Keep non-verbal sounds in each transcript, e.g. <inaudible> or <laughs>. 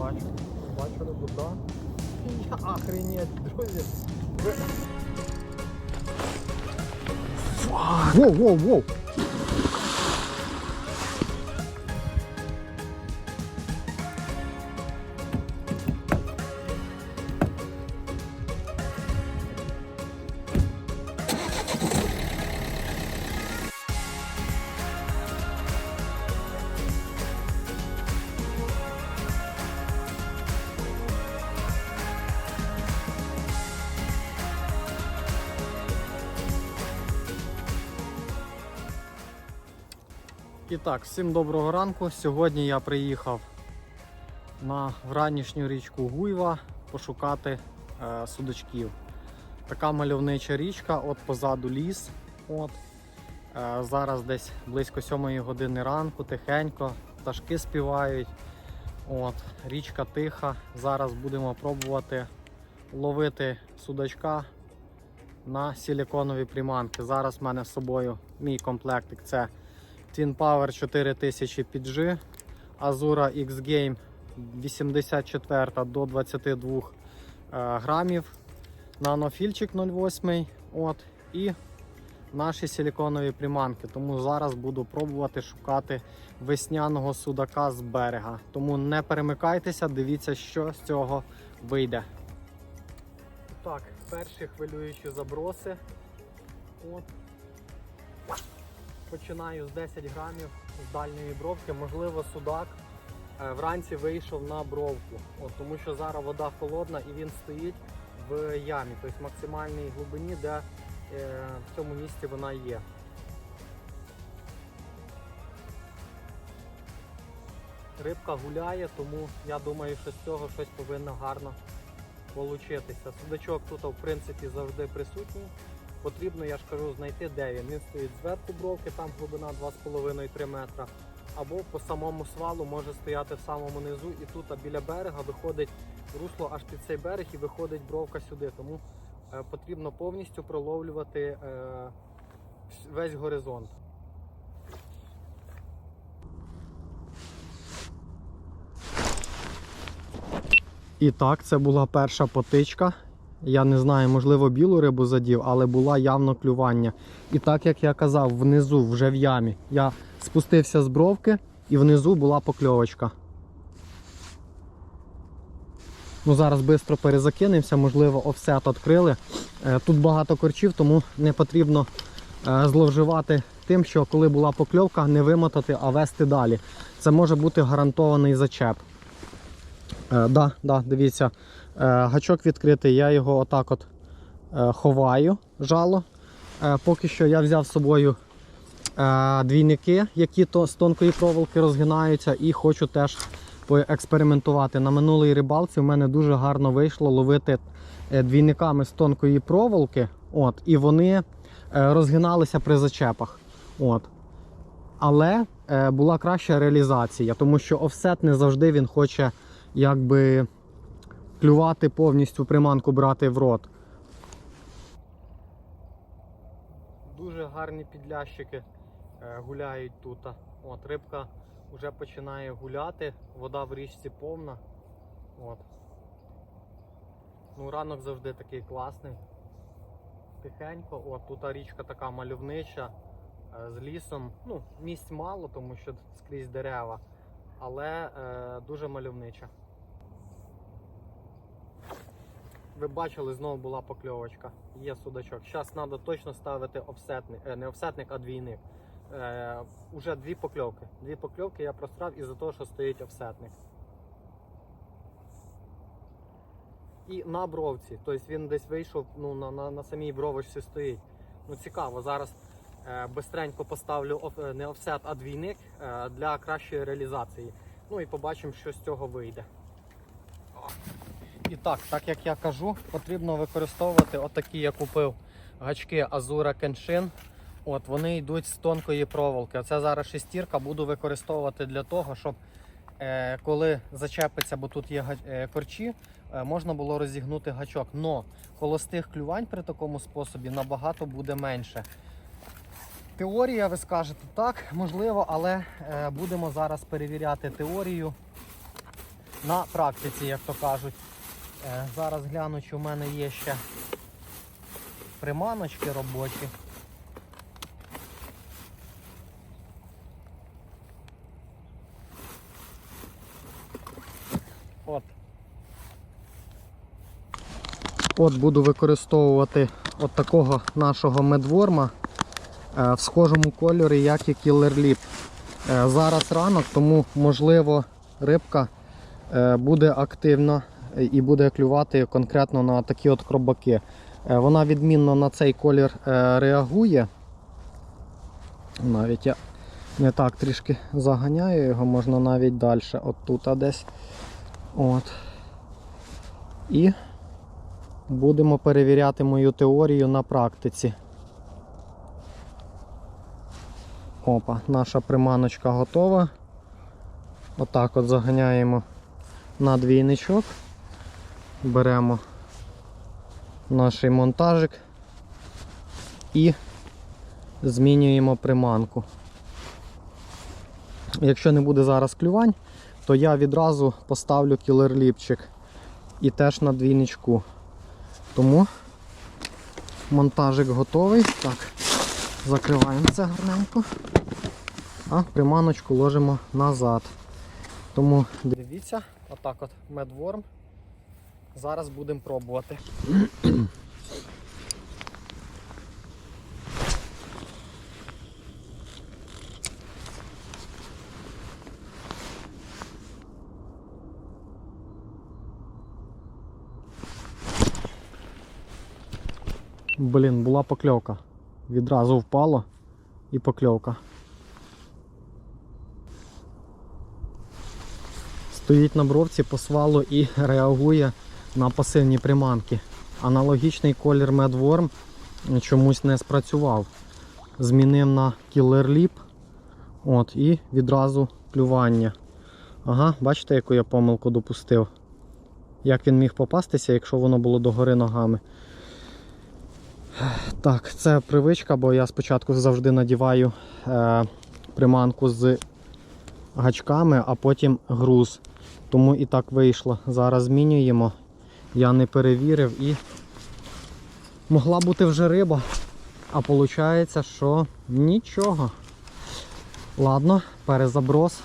бачу. Бачу робота. Охренеть, друзі. Воу, воу, воу. І так, всім доброго ранку. Сьогодні я приїхав на вранішню річку Гуйва пошукати е, судачків. Така мальовнича річка, от позаду ліс. От. Е, зараз десь близько 7 години ранку, тихенько, пташки співають. От, річка тиха. Зараз будемо пробувати ловити судачка на силіконові приманки. Зараз в мене з собою мій комплектик це Twin Power 4000 PG, Azura X Game 84 до 22 е, грамів, нанофільчик 0,8 от, і наші силіконові приманки. Тому зараз буду пробувати шукати весняного судака з берега. Тому не перемикайтеся, дивіться, що з цього вийде. Так, перші хвилюючі заброси. От. Починаю з 10 грамів з дальньої бровки. Можливо, судак е, вранці вийшов на бровку. От, тому що зараз вода холодна і він стоїть в ямі, тобто максимальній глибині, де е, в цьому місці вона є. Рибка гуляє, тому я думаю, що з цього щось повинно гарно получитися. Судачок тут, в принципі, завжди присутній. Потрібно, я ж кажу, знайти, де він. Він стоїть зверху бровки, там глибина 2,5-3 метра. Або по самому свалу може стояти в самому низу і тут а біля берега виходить русло аж під цей берег і виходить бровка сюди. Тому е, потрібно повністю проловлювати е, весь горизонт. І так, це була перша потичка. Я не знаю, можливо, білу рибу задів, але була явно клювання. І так як я казав, внизу, вже в ямі, я спустився з бровки і внизу була покльовочка. Ну, Зараз швидко перезакинемося, можливо, офсет відкрили. Е, Тут багато корчів, тому не потрібно е, зловживати тим, що коли була покльовка, не вимотати, а вести далі. Це може бути гарантований зачеп. Е, да, да, дивіться, гачок відкритий, я його отак от е, ховаю, жало. Е, поки що я взяв з собою е, двійники, які з тонкої проволоки розгинаються, і хочу теж поекспериментувати. На минулій рибалці в мене дуже гарно вийшло ловити е, двійниками з тонкої проволоки, от, і вони е, розгиналися при зачепах. От. Але е, була краща реалізація, тому що офсет не завжди він хоче якби клювати повністю приманку брати в рот. Дуже гарні підлящики е, гуляють тут. От, рибка вже починає гуляти, вода в річці повна. От. Ну, ранок завжди такий класний. Тихенько, от тут річка така мальовнича е, з лісом. Ну, місць мало, тому що скрізь дерева, але е, дуже мальовнича. Ви бачили, знову була покльовочка. Є судачок. Зараз треба точно ставити офсетник, е, не офсетник, а двійник. Е, уже дві покльовки. Дві покльовки я прострав із-за того, що стоїть офсетник. І на бровці, тобто він десь вийшов, ну, на, на, на самій бровочці стоїть. Ну цікаво, зараз е, бистренько поставлю оф, е, не офсет, а двійник е, для кращої реалізації. Ну і побачимо, що з цього вийде. І так, так як я кажу, потрібно використовувати отакі, я купив гачки Azura Kenshin. От, вони йдуть з тонкої проволоки. Оце зараз шестірка буду використовувати для того, щоб е, коли зачепиться, бо тут є е, корчі, е, можна було розігнути гачок. Но холостих клювань при такому способі набагато буде менше. Теорія, ви скажете, так, можливо, але е, будемо зараз перевіряти теорію на практиці, як то кажуть. Е, Зараз гляну, чи в мене є ще приманочки робочі. От. От буду використовувати от такого нашого медворма е, в схожому кольорі, як і. Е, Зараз ранок, тому можливо рибка е, буде активна і буде клювати конкретно на такі от кробаки. Е, Вона відмінно на цей колір е, реагує. Навіть я не так трішки заганяю його, можна навіть далі, от тут а десь. От. І будемо перевіряти мою теорію на практиці. Опа, наша приманочка готова. Отак от заганяємо на двійничок. Беремо наш монтажик і змінюємо приманку. Якщо не буде зараз клювань, то я відразу поставлю кілерліпчик і теж на двійничку. Тому монтажик готовий. Так, закриваємо це гарненько, а приманочку ложимо назад. Тому дивіться, отак от медворм. Зараз будемо пробувати. Блін, була покльовка. Відразу впало і покльовка. Стоїть на бровці по свалу і <laughs> реагує на пасивні приманки. Аналогічний колір Medworm чомусь не спрацював. Змінив на Killer Lip От, і відразу клювання. Ага, бачите, яку я помилку допустив. Як він міг попастися, якщо воно було догори ногами. Так, це привичка, бо я спочатку завжди надіваю е, приманку з гачками, а потім груз. Тому і так вийшло. Зараз змінюємо. Я не перевірив і могла бути вже риба. А виходить, що нічого. Ладно, перезаброс.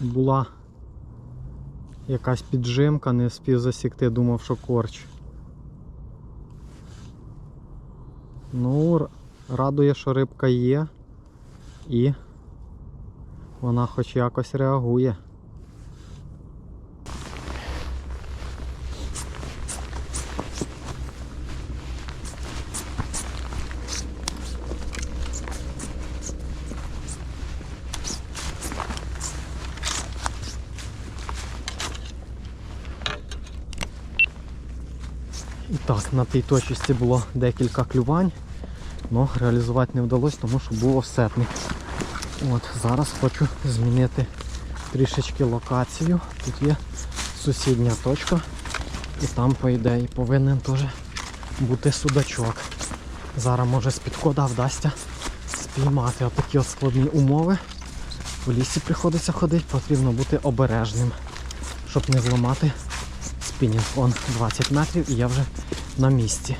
Була якась піджимка, не встиг засікти, думав, що корч. Ну, радує, що рибка є і вона хоч якось реагує. І так, на тій точці було декілька клювань, але реалізувати не вдалося, тому що був офсетник. От, зараз хочу змінити трішечки локацію. Тут є сусідня точка. І там, по ідеї, повинен теж бути судачок. Зараз може з підхода вдасться спіймати отакі от складні умови. В лісі приходиться ходити, потрібно бути обережним, щоб не зламати спінінг. Он 20 метрів і я вже на місці.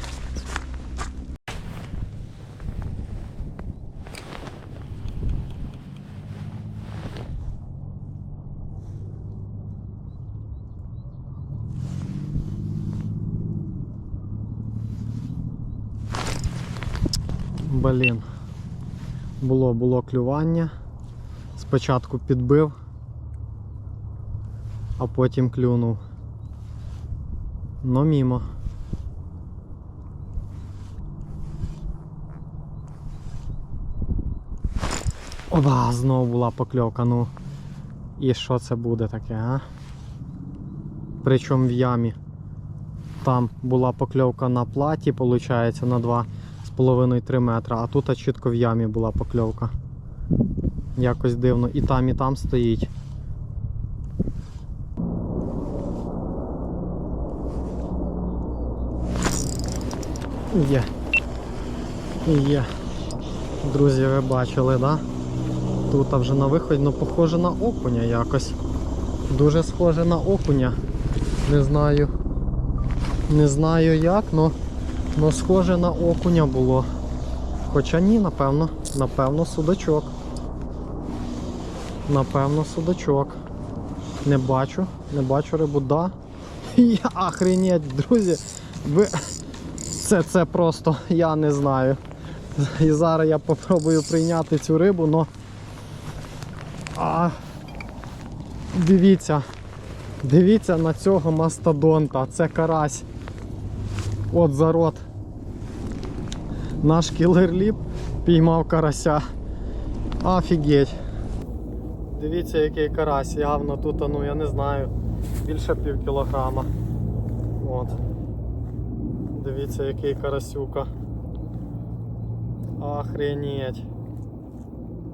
Блін. Було, було клювання. Спочатку підбив, а потім клюнув. Но мімо. Оба, знову була покльовка, ну. І що це буде таке, а? Причому в ямі. Там була покльовка на платі, виходить, на 2,5-3 метра, а тут чітко в ямі була покльовка. Якось дивно. І там, і там стоїть. Є. Є. Друзі, ви бачили, да? Тут вже на виході, ну похоже на окуня якось. Дуже схоже на окуня. Не знаю. Не знаю як, но, но схоже на окуня було. Хоча ні, напевно, напевно, судачок. Напевно, судачок. Не бачу, не бачу рибу, да. <laughs> Я охренеть, друзі. Ви... Це, це просто я не знаю. І зараз я попробую прийняти цю рибу, но. А... Дивіться. Дивіться на цього мастодонта. Це карась. От зарод. Наш кілерліп піймав карася. Офігеть. Дивіться, який карась, явно тут, ну я не знаю, більше пів кілограма. От. Дивіться, який карасюка. Охренеть.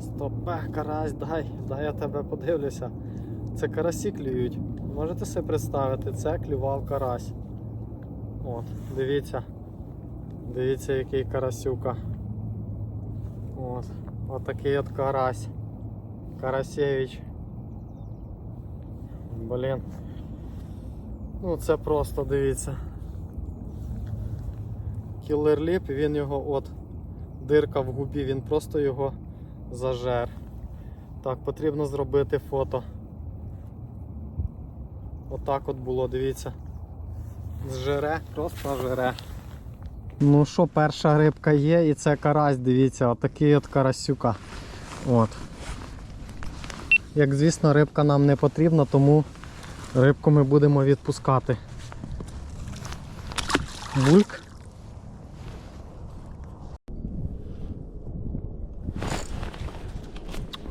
Стопе, карась, дай, дай я тебе подивлюся. Це карасі клюють. Можете собі представити, це клював карась. От, дивіться. Дивіться, який карасюка. От. Отакий от карась. Карасевич. Блін. Ну це просто дивіться. Кілер ліп, він його от дирка в губі, він просто його зажер. Так, потрібно зробити фото. Отак от було, дивіться. Зжере, просто жере. Ну що, перша рибка є і це карась, дивіться, отакий от карасюка. От. Як звісно, рибка нам не потрібна, тому рибку ми будемо відпускати. Бульк.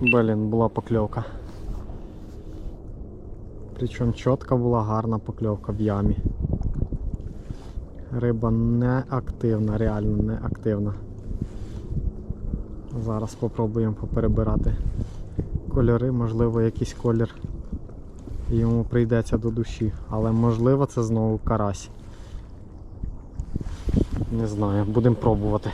Блін, була покльовка. Причому чітка була гарна покльовка в ямі. Риба не активна, реально не активна. Зараз спробуємо поперебирати кольори, можливо якийсь колір йому прийдеться до душі, але можливо це знову карась. Не знаю, будемо пробувати.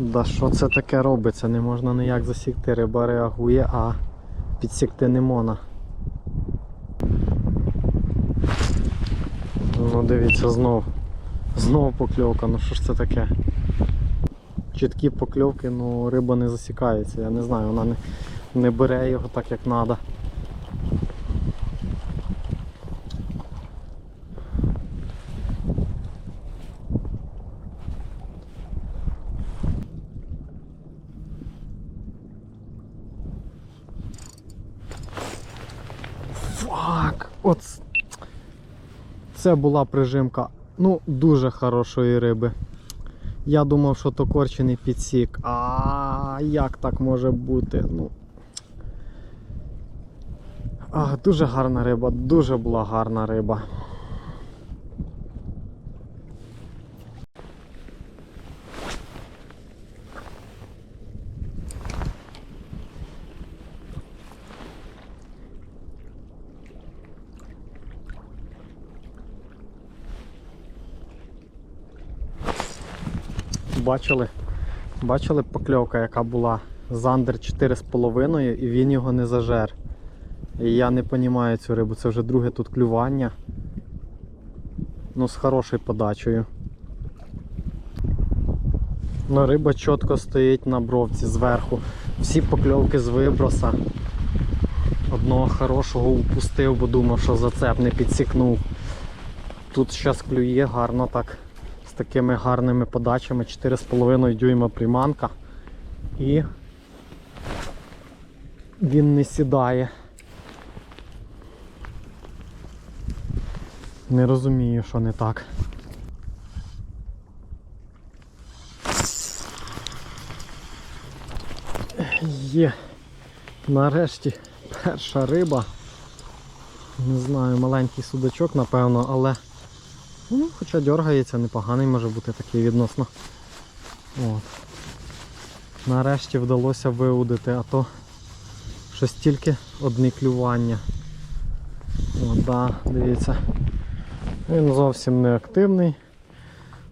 Да що це таке робиться? Не можна ніяк засікти, риба реагує, а підсікти не можна. Ну дивіться знов. Знову покльовка, ну що ж це таке? Чіткі покльовки, ну риба не засікається, я не знаю, вона не, не бере його так як треба. Фак! От це була прижимка ну, дуже хорошої риби. Я думав, що то корчений підсік. А як так може бути? Ну. А, дуже гарна риба, дуже була гарна риба. Бачили? Бачили покльовка, яка була зандер 4,5 і він його не зажер. І я не розумію цю рибу, це вже друге тут клювання. Ну з хорошою подачею. Ну риба чітко стоїть на бровці зверху. Всі покльовки з виброса. Одного хорошого упустив, бо думав, що зацеп не підсікнув. Тут зараз клює гарно так такими гарними подачами 4,5 дюйма приманка і він не сідає. Не розумію, що не так. Є нарешті перша риба. Не знаю, маленький судачок, напевно, але Ну, хоча дергається, непоганий може бути такий відносно. От. Нарешті вдалося виудити, а то щось тільки одне клювання. От, да, дивіться. Він зовсім не активний.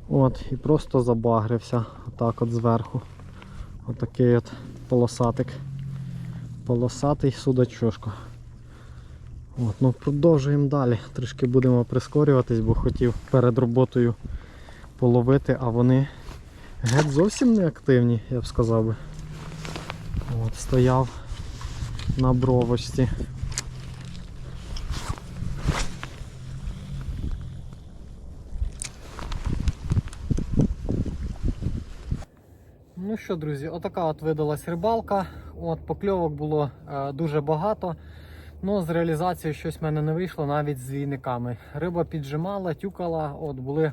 От, і просто забагрився отак от зверху. Отакий от полосатик. Полосатий судачошко. От, ну продовжуємо далі. Трішки будемо прискорюватись, бо хотів перед роботою половити, а вони геть зовсім не активні, я б сказав би. От, стояв на бровочці. Ну що, друзі, отака от видалась рибалка. От, покльовок було е, дуже багато. Ну, з реалізацією щось в мене не вийшло навіть з війниками. Риба піджимала, тюкала. От були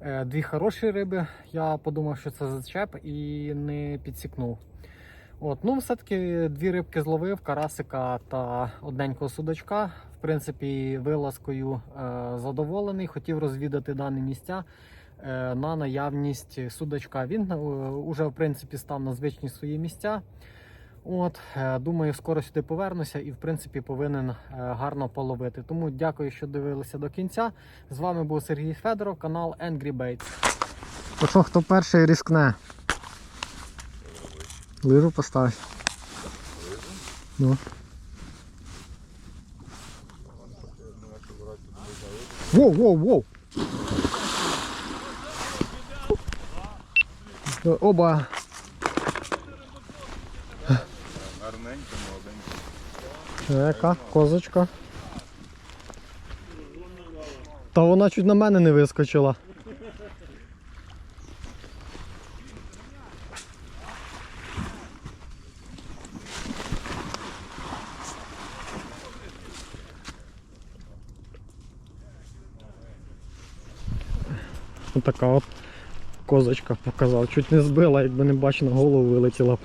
е, дві хороші риби. Я подумав, що це зачеп і не підсікнув. От, ну, все-таки дві рибки зловив, карасика та одненького судачка. В принципі, вилазкою е, задоволений. Хотів розвідати дані місця е, на наявність судачка. Він е, уже в принципі став на звичні свої місця. От, е, думаю, скоро сюди повернуся і в принципі повинен е, гарно половити. Тому дякую, що дивилися до кінця. З вами був Сергій Федоров, канал Angry Baits. То хто перший рискне? Лижу поставь. Ну. Воу, воу, воу. Оба. Гарненько, молоденько. Яка козочка. Та вона чуть на мене не вискочила. Отака от козочка показав. Чуть не збила, якби не бачив, на голову вилетіла б.